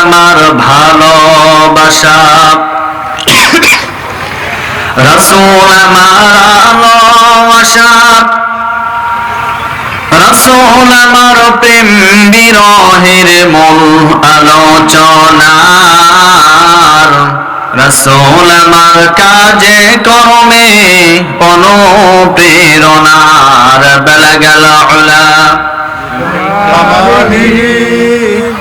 আমার ভালোবাসা। রসুল আমার আলোবাসা রসুল আমার প্রেম বিরহের মূল আলোচনার রসুল আমার কাজে কর্মে অনুপ্রেরণার বেলা গেল ওলা।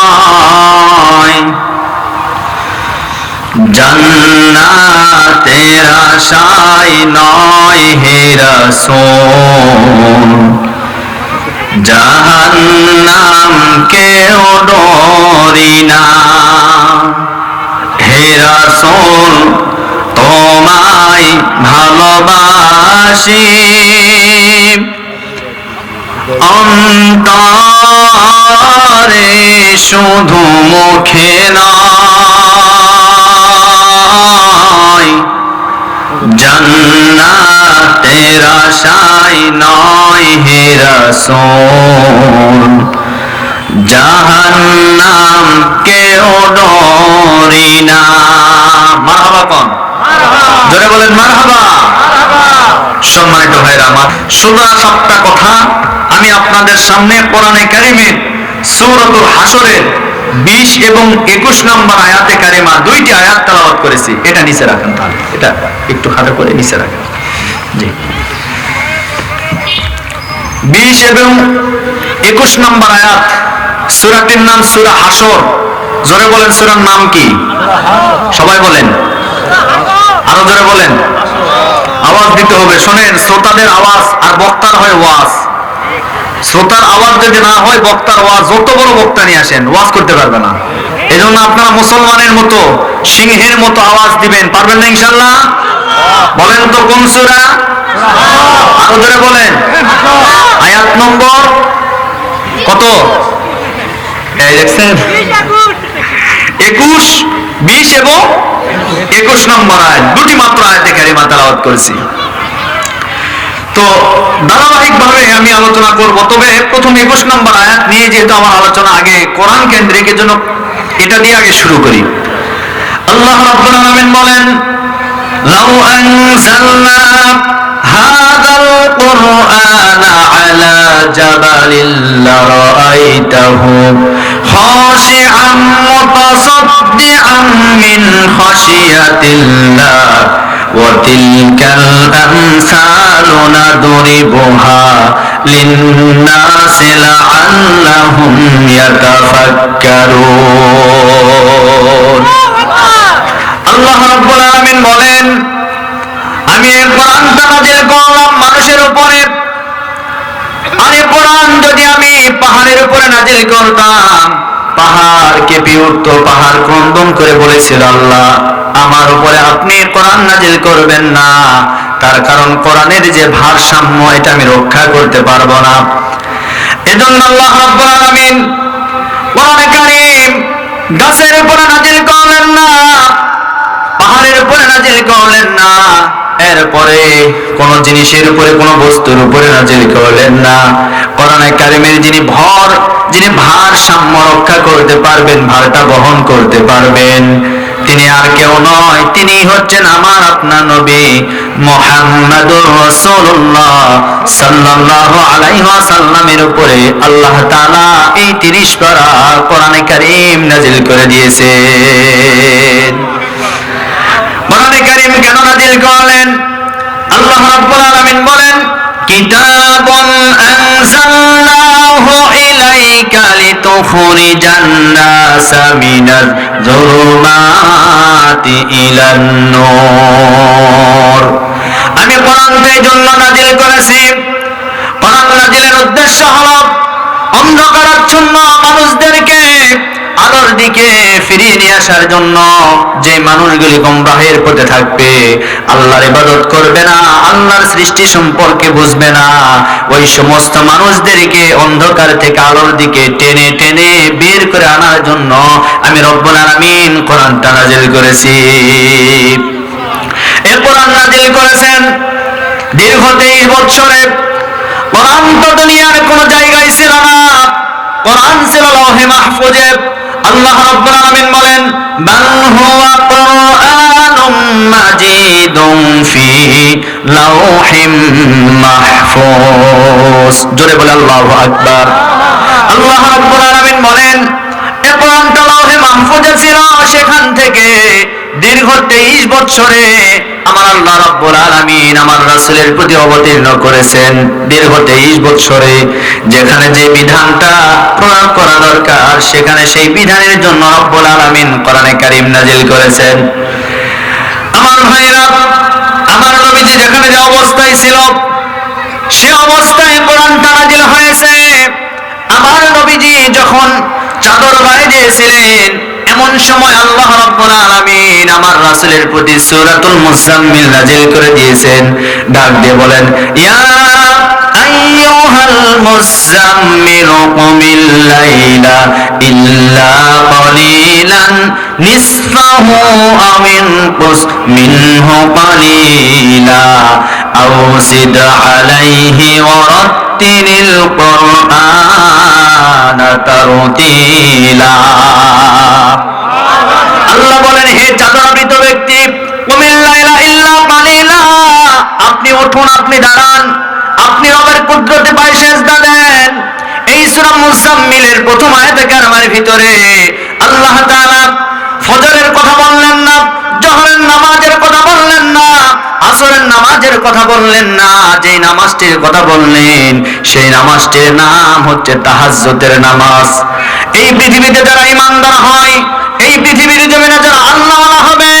নয় জন্নাতের আশায় নয় হে রসুল। জাহান্নাম কেউ ডরি না। হে রাসূল তোমায় ভালোবাসি। অন্তরে শুধু মুখে নয় জন্নাতের আশায় নয় হে রসুল। জাহান্নাম কেউ ডরি না। মারহাবা কোন। জোরে বলেন মারহাবা। সম্মানিত ভাইরা আমার সোজা সাতটা কথা আমি আপনাদের সামনে কোরআনে কারিমের সূরাতুল হাসরের বিশ এবং একুশ নম্বর আয়াতে কারিমা দুইটি আয়াত তেলাওয়াত করেছি। এটা নিচে রাখেন তাহলে। এটা একটু হাতে করে নিচে রাখেন। জি। বিশ এবং একুশ নম্বর আয়াত, সূরাটির নাম সূরা হাসর জোরে বলেন সূরার নাম কি? সবাই বলেন। আরও জোরে বলেন। আওয়াজ দিতে হবে, শোনেন, শ্রোতাদের আওয়াজ আর বক্তার হয় ওয়াজ। শ্রোতার আওয়াজ যদি না হয়, বক্তার ওয়াজ, যত বড় বক্তা নিয়ে আসেন, ওয়াজ করতে পারবে না। এজন্য আপনারা মুসলমানের মতো সিংহের মতো আওয়াজ দিবেন, পারবেন না ইনশাল্লাহ বলেন তো কোন সূরা? আরও ধরে বলেন। আয়াত নম্বর কত? এই দেখছেন? একুশ, বিশ এবং একুশ নম্বর আয়াত, দুটি মাত্র আয়াতে কারিমা তেলাওয়াত করেছি। তো ধারাবাহিক ভাবে আমি আলোচনা করব, তবে প্রথম একুশ নম্বর আয়াত নিয়ে যেহেতু আমার আলোচনা আগে কোরআন কেন্দ্রিক জন্য এটা দিয়ে আগে শুরু করি। আল্লাহ রাব্বুল আলামিন বলেন, লাউ আনজালনা হাযাল কুরআনা আলা জাবালিল লারাআইতাহু খাশি'আন মুতাসাদ্দিআন মিন খাশিয়াতিল্লাহ وتلك الأمثال نضربها للناس لعلهم يتفكرون আল্লাহ রাব্বুল আলামিন বলেন আমি এই কোরআনটা নাযিল করলাম মানুষের উপরে আর কোরআন যদি আমি পাহাড়ের উপরে নাযিল করতাম, পাহাড় কেঁপে উঠত, পাহাড় ক্রন্দন করে বলেছিল আল্লাহ, আমার উপরে আপনি কোরআন নাজিল করবেন না। তার কারণ কোরআনের যে ভারসাম্য, এটা আমি রক্ষা করতে পারব না। এজন্য আল্লাহ রাব্বুল আলামিন কোরআনে কারীম গাছের উপরে নাজিল করলেন না, পাহাড়ের উপরে নাজিল করলেন না। এরপরে কোন জিনিসের উপরে, কোন বস্তুর উপরে নাজিল করলেন না। কোরআনে কারিমের যিনি ভর, যিনি ভারসাম্য রক্ষা করতে পারবেন, ভারটা বহন করতে পারবেন, তিনি আর কেউ নয়, তিনি হচ্ছেন আমার নবী উপরে আল্লাহ এই 30 পারা কোরআনে কারীম নাজিল করে কারীম কেন নাজিল করলেন? আল্লাহ রাব্বুল আলামিন বলেন, কিতাবুন আনজালনাহু ইলাইকা লিতুখরিজান নাসা মিনাজ যুলুমাতি ইলান নূর। আমি কোরআনকে জন্য নাজিল করেছি। কোরআন নাজিলের উদ্দেশ্য হলো, অন্ধকারাচ্ছন্ন মানুষদেরকে আলোর দিকে ফিরিয়ে নিয়ে আসার জন্য যে মানুষগুলি গমরাহের পথে থাকবে, আল্লাহর ইবাদত করবে না, আল্লাহর সৃষ্টি সম্পর্কে বুঝবে না, ওই সমস্ত মানুষদেরকে অন্ধকার থেকে আলোর দিকে টেনে টেনে বের করে আনার জন্য আমি রব্বুল আলামিন কোরআনটা নাজিল করেছি। এ কোরআন নাজিল করেছেন, দীর্ঘ তেইশ বছরে কোরআন তো দুনিয়ার কোন জায়গায় ছিল না, কোরআন ছিল লৌহে মাহফুজে আল্লাহ রাব্বুল আলামিন বলেন, বাল হুয়া কোরআনুম মাজিদুম ফি লাউহিম মাহফুজ। জোরে বলে আল্লাহু আকবার। আল্লাহ রাব্বুল আলামিন বলেন, এ কোরআনটা লৌহে মাহফুজে ছিল সেখান থেকে দীর্ঘ তেইশ বছরে আমার আল্লাহ রব্বুল আলামিন আমার রাসূলের প্রতি অবতীর্ণ করেছেন দীর্ঘ তেইশ বছরে যেখানে যে বিধানটা প্রয়োগ করা দরকার, সেখানে সেই বিধানের জন্য রব্বুল আলামিন কোরআনে কারীম নাজিল করেছেন। আমার ভাইরা, আমার নবীজি যেখানে যে অবস্থায় ছিল, সে অবস্থায় কোরআনটা নাজিল হয়েছে। আমার নবীজি যখন চাদর গায়ে দিয়েছিলেন এমন সময় আল্লাহ রাব্বুল আলামিন আমার রাসূলের প্রতি সূরাতুল মুজাম্মিল নাজিল করে দিয়েছেন। ডাক দিয়ে বলেন, ইয়া আইয়ুহাল মুজাম্মিল কুমিল লাইলা ইল্লা কালিলান নিসফাহু আও ইনকুস মিনহু কালিলা আও জিদ আলাইহি ওয়া আল্লাহ বলেন, হে ব্যক্তি কুমিল ইল্লা কালিলা আপনি উঠুন, আপনি দাঁড়ান। আপনি রবের কুদরতে পায়ে সেজদা দেন। এই সূরা মুজাম্মিলের প্রথম আয়াতে কারমার ভিতরে আল্লাহ তাআলা ফজরের কথা বললেন। আসরের নামাজের কথা বললেন না, যেই নামাজটির কথা বললেন, সেই নামাজটির নাম হচ্ছে তাহাজ্জুদের নামাজ। এই পৃথিবীতে যারা ইমানদার হয়, এই পৃথিবীর জমিনে যারা আল্লাহওয়ালা হবে,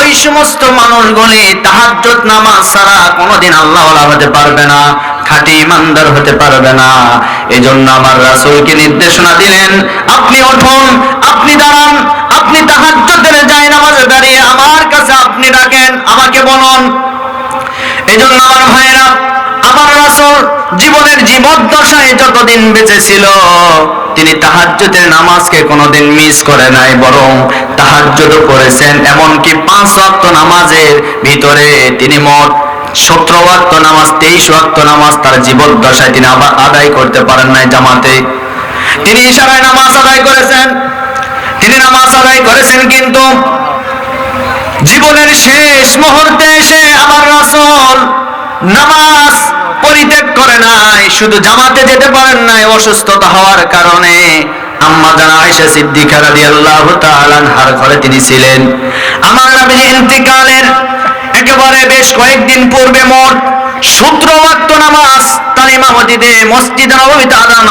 ওই সমস্ত মানুষগুলি তাহাজ্জুদ নামাজ ছাড়া কোনোদিন আল্লাহওয়ালা হতে পারবে না, খাঁটি ইমানদার হতে পারবে না। এজন্য আমার রাসূলকে নির্দেশনা দিলেন, আপনি উঠুন, আপনি দাঁড়ান আপনি তাহাজ্জুদের যায় নামাজে দাঁড়িয়ে আমার কাছে আপনি ডাকেন, আমাকে বলুন। এজন্য আমার ভাইরা আমার জীবনের জীবদ্দশায় যতদিন তিনি তাহাজ্জুদের নামাজকে কোনোদিন মিস করে নাই, বরং তাহাজ্জুদও করেছেন এমনকি পাঁচ ওয়াক্ত নামাজের ভিতরে তিনি মোট সতেরো ওয়াক্ত নামাজ, তেইশ ওয়াক্ত নামাজ তার জীবদ্দশায় তিনি আবার আদায় করতে পারেন নাই জামাতে। তিনি ইশারায় নামাজ আদায় করেছেন। তিনি নামাজ আদায় করেছেন কিন্তু জীবনের শেষ মুহূর্তে এসে আমার রাসূল নামাজ পরিত্যাগ করে নাই, শুধু জামাতে যেতে পারেন নাই অসুস্থতা হওয়ার কারণে। আম্মা আয়েশা সিদ্দিকা ঘরে তিনি ছিলেন। আমার নবী ইন্তিকালের একেবারে বেশ কয়েকদিন পূর্বে মোট সূত্র নামাজ তার ইমামতিতে মসজিদ নববীতে আদান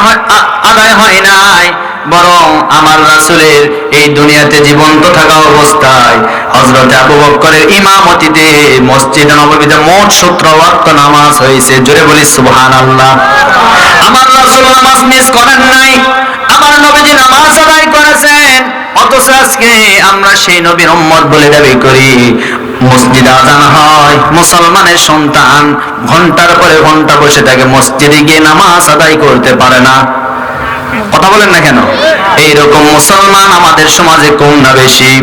আদায় হয় নাই। বরং আমার রাসূলের এই দুনিয়াতে জীবন্ত থাকা অবস্থায় হযরত আবু বকরের ইমামতিতে মসজিদ নববীতে মোট সূত্র ওয়াক্ত নামাজ হয়েছে। জোরে বলি, সুবহানাল্লাহ। আমার রাসূল নামাজ মিস করেন নাই। আমার নবীজি নামাজ আদায় করেছেন। অথচ আজকে আমরা সেই নবীর উম্মত বলে দাবি করি। মসজিদে আজান হয় মুসলমানের সন্তান ঘণ্টার পরে ঘণ্টা বসে থাকে মসজিদে গিয়ে নামাজ আদায় করতে পারে না। কথা বলেন না কেন? এইরকম মুসলমান আমাদের সমাজে কম না বেশি?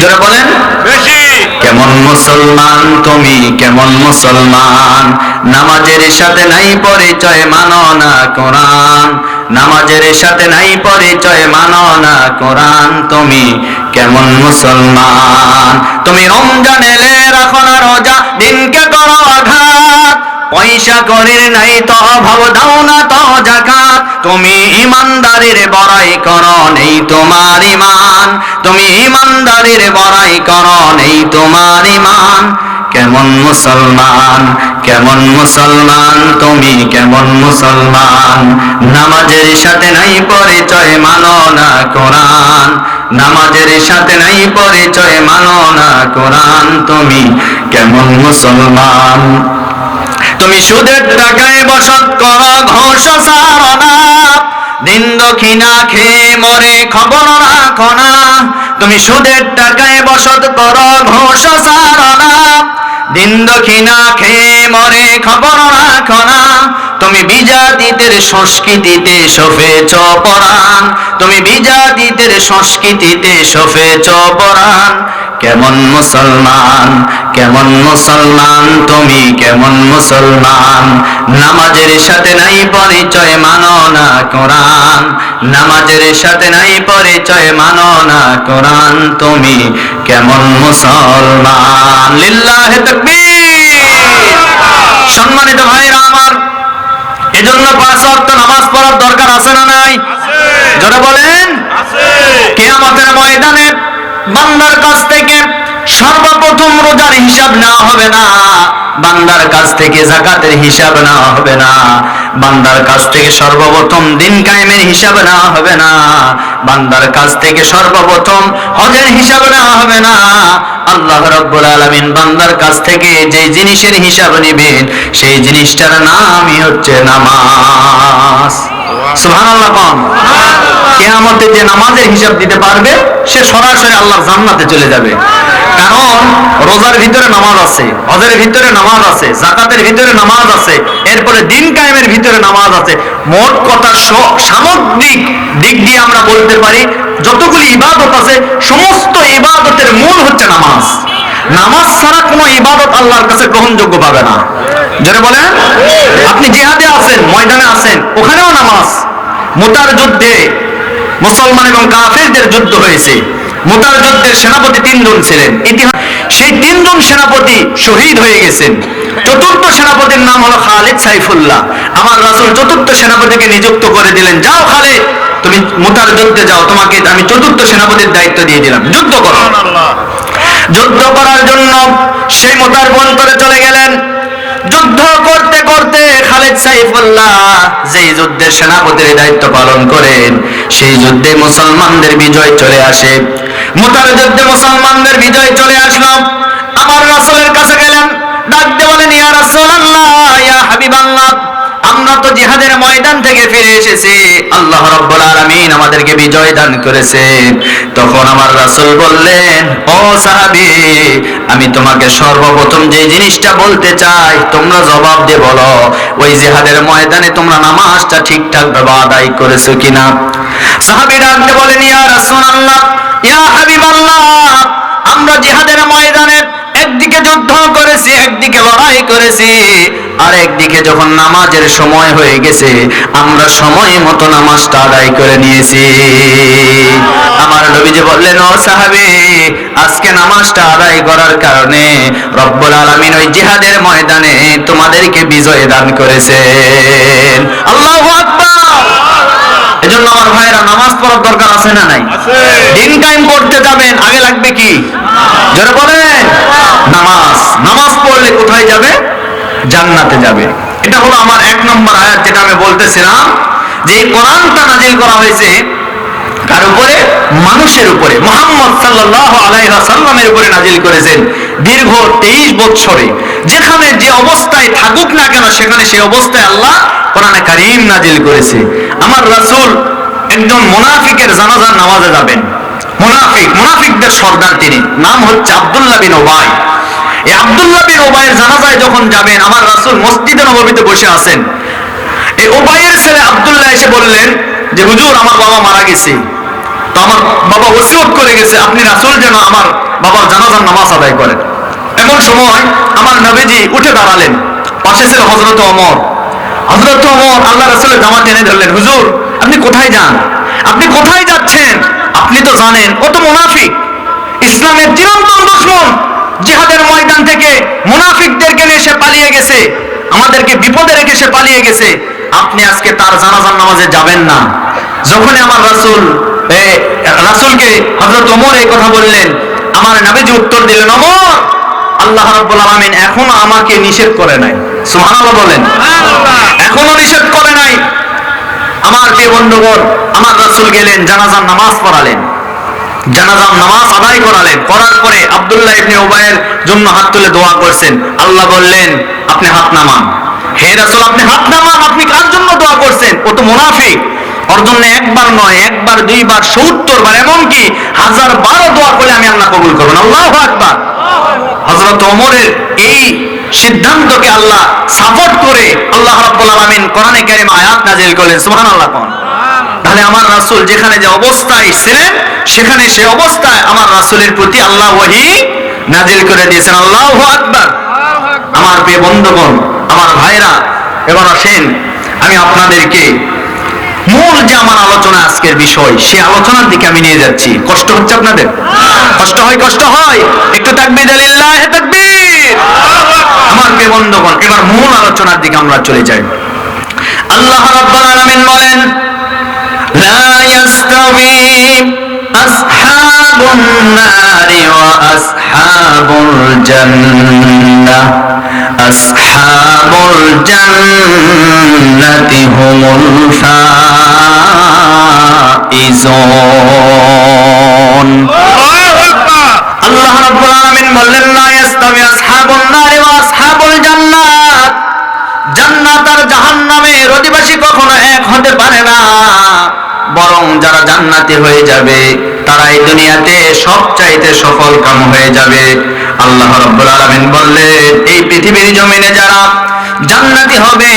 জোরে বলেন। বেশি। কেমন মুসলমান তুমি কেমন মুসলমান? নামাজের সাথে নাই পরিচয় মানো না কোরআন। নামাজের সাথে নাই পরিচয়, মানো না কোরআন তুমি। কেমন মুসলমান? তুমি রমজান এলে রাখো না রোজা, দিনকে করো আঘাত। পয়সা করির নাই তো অভাব, দাও না তো জাকাত। তুমি ইমানদারির বড়াই করো, নেই তোমার ইমান। তুমি ইমানদারির বড়াই করো, নেই তোমার ইমান। কেমন মুসলমান? কেমন মুসলমান? তুমি কেমন মুসলমান? নামাজের সাথে নাই পরিচয় মানো না কোরআন। নামাজের সাথে নাই পরিচয় মানো না কোরআন। তুমি কেমন মুসলমান? তুমি সুদের টাকায় বসত করো, ঘোষ সারনা দিন দক্ষিণা খেয়ে মরে খবর রাখো না। তুমি সুদের টাকায় বসত করো, ঘোষ সারনা দিন দক্ষিণা খেয়ে মরে খবর রাখো না। তুমি বিজাতিদের সংস্কৃতিতে সফেছ পরাণ। তুমি বিজাতিদের সংস্কৃতিতে সফেছ পরাণ। কেমন মুসলমান কেমন মুসলমান, তুমি কেমন মুসলমান? নামাজের সাথে নাই পরিচয়, মানো না কোরআন। নামাজের সাথে নাই পরিচয় মানো না কোরআন। তুমি কেমন মুসলমান? লিল্লাহে তাকবীর। সম্মানিত ভাইরা আমার এজন্য পাঁচ ওয়াক্ত নামাজ পড়ার দরকার আছে না নাই? জোরে বলেন। কেয়ামতের ময়দানে বান্দার কাছ থেকে সর্বপ্রথম রোজার হিসাব নেওয়া হবে না। বান্দার কাছ থেকে জাকাতের হিসাব নেওয়া হবে না। বান্দার কাছ থেকে সর্বপ্রথম দিন কায়েমের হিসাব না হবে না। বান্দার কাছ থেকে সর্বপ্রথম হজের হিসাব না হবে না। আল্লাহ রব্বুল আলামিন বান্দার কাছ থেকে যে জিনিসের হিসাব নেবেন, সেই জিনিসটার নামই হচ্ছে নামাজ। সুবহানাল্লাহ। কোন। কেয়ামতে যে নামাজের হিসাব দিতে পারবে সে সরাসরি আল্লাহর জান্নাতে চলে যাবে। কারণ রোজার ভিতরে নামাজ আছে হজের ভিতরে নামাজ আছে জাকাতের ভিতরে নামাজ আছে এরপরে দিন কায়েমের ভিতরে নামাজ আছে। মোট কথা সামগ্রিক দিক দিয়ে আমরা বলতে পারি যতগুলি ইবাদত আছে সমস্ত ইবাদতের মূল হচ্ছে নামাজ। নামাজ ছাড়া কোনো ইবাদত আল্লাহর কাছে গ্রহণযোগ্য পাবে না। যারা বলেন? আপনি জিহাদে আছেন ময়দানে আছেন ওখানেও নামাজ। মোতার যুদ্ধে মুসলমান এবং কাফেরদের যুদ্ধ হয়েছে। মোতার যুদ্ধের সেনাপতি তিনজন ছিলেন। ইতিহাস সেই তিনজন সেনাপতি শহীদ হয়ে গেছেন। চতুর্থ সেনাপতির নাম হলো খালিদ সাইফুল্লাহ। আমার রাসূল চতুর্থ সেনাপতিকে নিযুক্ত করে দিলেন। যাও খালিদ তুমি মোতার যুদ্ধে যাও তোমাকে আমি চতুর্থ সেনাপতির দায়িত্ব দিয়ে দিলাম। যুদ্ধ করো। যুদ্ধ করার জন্য সেই মোতার বন্তরে চলে গেলেন। যুদ্ধ করতে করতে খালেদ সাইফুল্লাহ যেই যুদ্ধের সেনাপতির দায়িত্ব পালন করেন, সেই যুদ্ধে মুসলমানদের বিজয় চলে আসে। মোতার যুদ্ধে মুসলমানদের বিজয় চলে আসলো। আমার রাসূলের কাছে গেলেন, ডাকতে বলেন, ইয়া রাসূলুল্লাহ, ইয়া হাবিবাল্লাহ। আমরা তো জিহাদের ময়দান থেকে ফিরে এসেছি। আল্লাহ রাব্বুল আলামিন আমাদেরকে বিজয় দান করেছেন তখন আমার রাসূল বললেন, ও সাহাবী, আমি তোমাকে সর্বপ্রথম যে জিনিসটা বলতে চাই, তোমরা জবাব দিয়ে বলো, ওই জিহাদের ময়দানে তোমরা নামাজটা ঠিকঠাক ভাবে আদায় করেছ কিনা? সাহাবী ডাকতে বলেন, ইয়া রাসূলুল্লাহ, ইয়া হাবিবাল্লাহ, আমরা জিহাদের ময়দানে একদিকে যুদ্ধ করেছি একদিকে লড়াই করেছি। আর একদিকে যখন নামাজের সময় হয়ে গেছে আমরা সময় মতো নামাজটা আদায় করে নিয়েছি। আমার নবীজি বললেন ও সাহাবি আজকে নামাজটা আদায় করার কারণে রব্বুল আলামিন ওই জিহাদের ময়দানে তোমাদেরকে বিজয় দান করেছেন। আল্লাহু আকবার! এজন্য আমার ভাইয়েরা নামাজ পড়ার দরকার আছে না নাই? দিন কায়েম করতে যাবেন আগে লাগবে কি? যারা বলেন। নামাজ। নামাজ পড়লে কোথায় যাবে? জান্নাতে যাবে। এটা হলো আমার এক নম্বর আয়াত, যেটা আমি বলতেছিলাম যে কোরআনটা নাজিল করা হয়েছে কার উপরে? মানুষের উপরে। মোহাম্মদ সাল্লাল্লাহু আলাইহি ওয়াসাল্লামের উপরে নাজিল করেছেন দীর্ঘ 23 বছরে যেখানে যে অবস্থায় থাকুক না কেন, সেখানে সেই অবস্থায় আল্লাহ কোরআনে কারীম নাজিল করেছে। আমার রাসুল একজন মোনাফিকের জানাজার নামাজে যাবেন। মুনাফিক, মুনাফিকদের সর্দার তিনি। নাম হচ্ছে আব্দুল্লাহ বিন ওবাই। এই আব্দুল্লাহ বিন ওবাইয়ের জানাজায় যখন যাবেন, আমার রাসূল মসজিদে নববীতে বসে আছেন। এই ওবাইয়ের ছেলে আব্দুল্লাহ এসে বললেন যে, হুজুর, আমার বাবা মারা গেছে। তো আমার বাবা ওসিয়ত করে গেছে, আপনি রাসূল যেন আমার বাবার জানাজার নামাজ আদায় করেন। এমন সময় আমার নবীজি উঠে দাঁড়ালেন। পাশে ছিল হযরত ওমর। হযরত ওমর আল্লাহ রাসূলের জামা টেনে ধরলেন, হুজুর, আপনি কোথায় যান? আপনি কোথায় যাচ্ছেন? আপনি তো জানেন ও তো মুনাফিক। ইসলামের চিরন্তন দুশ্মন জিহাদের ময়দান থেকে মুনাফিকদেরকে নিয়ে সে পালিয়ে গেছে আমাদেরকে বিপদে রেখে সে পালিয়ে গেছে। আপনি আজকে তার জানাজার নামাজে যাবেন না। যখনই আমার রাসূল এ, রাসূলকে হযরত ওমর এই কথা বললেন আমার নবীজি উত্তর দিলেন ওমর আল্লাহ রাব্বুল আলামিন এখনও আমাকে নিষেধ করে নাই। সুবহানাল্লাহ বলেন। এখনও নিষেধ করে নাই। আমার প্রিয় বন্ধুগণ, আমার রাসূল গেলেন, জানাজার নামাজ পড়ালেন। জানাজার নামাজ আদায় করালেন। করার পরে আব্দুল্লাহ ইবনে উবাইয়ের জন্য হাত তুলে দোয়া করছেন। আল্লাহ বললেন, আপনি হাত নামান। হে রাসূল, আপনি হাত নামান, আপনি কার জন্য দোয়া করছেন? ও তো মুনাফিক। ওর একবার নয়, একবার, দুইবার, সত্তর বার, এমনকি হাজার বারো দোয়া করলে আমি আল্লাহ কবুল করবেন আল্লাহ আকবার। হযরত ওমরের এই সিদ্ধান্তকে আল্লাহ সাপোর্ট করে আল্লাহ রাব্বুল আলামিন কোরআনে কারীম আয়াত নাযিল করলেন। সুবহানাল্লাহ কোন? তাহলে আমার রাসূল যেখানে যে অবস্থায় ছিলেন, সেখানে সে অবস্থায় আমার রাসূলের প্রতি আল্লাহ ওহী নাযিল করে দিয়েছেন। আল্লাহু আকবার। আমার প্রিয় বন্ধুগণ, আমার ভাইরা, এবার আসেন, আমি আপনাদেরকে মূল যে আমার আলোচনা আজকের বিষয়। সে আলোচনার দিকে আমি নিয়ে যাচ্ছি। কষ্ট হচ্ছে আপনাদের? কষ্ট হয় কষ্ট হয়। একটু তাকবির, আলিল্লাহ তাকবির। আমার প্রিয় এবার মূল আলোচনার দিকে আমরা চলে যাই। আল্লাহ রাব্বুল আলামিন বলেন, লা ইয়াস্তাবি আসহাবুন নারি ওয়া আসহাবুল জান্নাহ। আসহাবুল জান্নাতি হুমুল ফাইজুন আল্লাহ রাব্বুল আলামিন বললেন লা ইস্তাবি আসহাবুন নারি ওয়া আসহাবুল জান্নাত জান্নাত আর জাহান্নামের অধিবাসী কখনো এক হতে পারে না। বরং যারা জান্নাতি হয়ে যাবে তারা এই দুনিয়াতে সবচাইতে সফল কাম হয়ে যাবে। আল্লাহ রাব্বুল আলমিন বললেন, এই পৃথিবীর জমিনে যারা জান্নাতি হবে,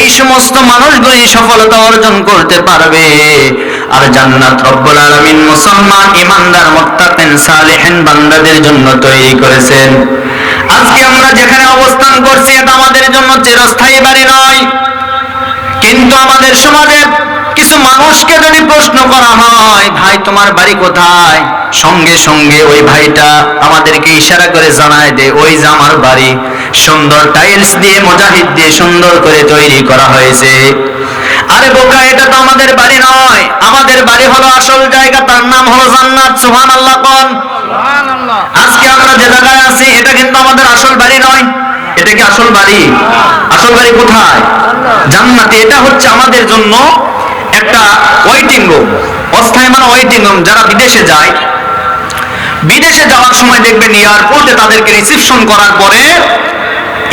এই সমস্ত মানুষগুলি সফলতা অর্জন করতে পারবে। আর জান্নাত রব্বুল আলামিন মুসলমান ইমানদার মুত্তাকিন, সালিহিন বান্দাদের জন্য তৈরি করেছেন। আজকে আমরা যেখানে অবস্থান করছি, এটা আমাদের জন্য চিরস্থায়ী বাড়ি নয়। কিন্তু আমাদের সমাজে কিছু মানুষকে যদি প্রশ্ন করা হয় ভাই তোমার বাড়ি কোথায়? সঙ্গে সঙ্গে ওই ভাইটা আমাদেরকে ইশারা করে জানায় দে ওই যে আমার বাড়ি। সুন্দর টাইলস দিয়ে মুজাহিদ দিয়ে সুন্দর করে তৈরি করা হয়েছে। আরে বোকা এটা তো আমাদের বাড়ি নয়। আমাদের বাড়ি হলো আসল জায়গা তার নাম হলো জান্নাত সুবহানাল্লাহ কোন। আজকে আমরা যে জায়গায় আছি এটা কিন্তু আমাদের আসল বাড়ি নয়। এটা কি আসল বাড়ি? আসল বাড়ি কোথায়? জান্নাতে এটা হচ্ছে আমাদের জন্য ওয়েটিং রুম অস্থায়ী মানে রুম যারা বিদেশে যায়, বিদেশে যাওয়ার সময় দেখবেন এয়ারপোর্টে তাদেরকে রিসিপশন করার পরে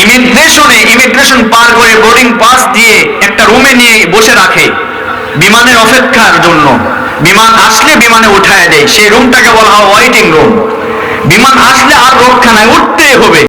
ইমিগ্রেশনে, ইমিগ্রেশন পার করে বোর্ডিং পাস দিয়ে একটা রুমে নিয়ে বসে রাখে বিমানের অপেক্ষার জন্য। বিমান আসলে বিমানে উঠায় দেয়, সেই রুমটাকে বলা হয় ওয়েটিং রুম বিমান আসলে আর রক্ষা নাই, উঠতেই হবে।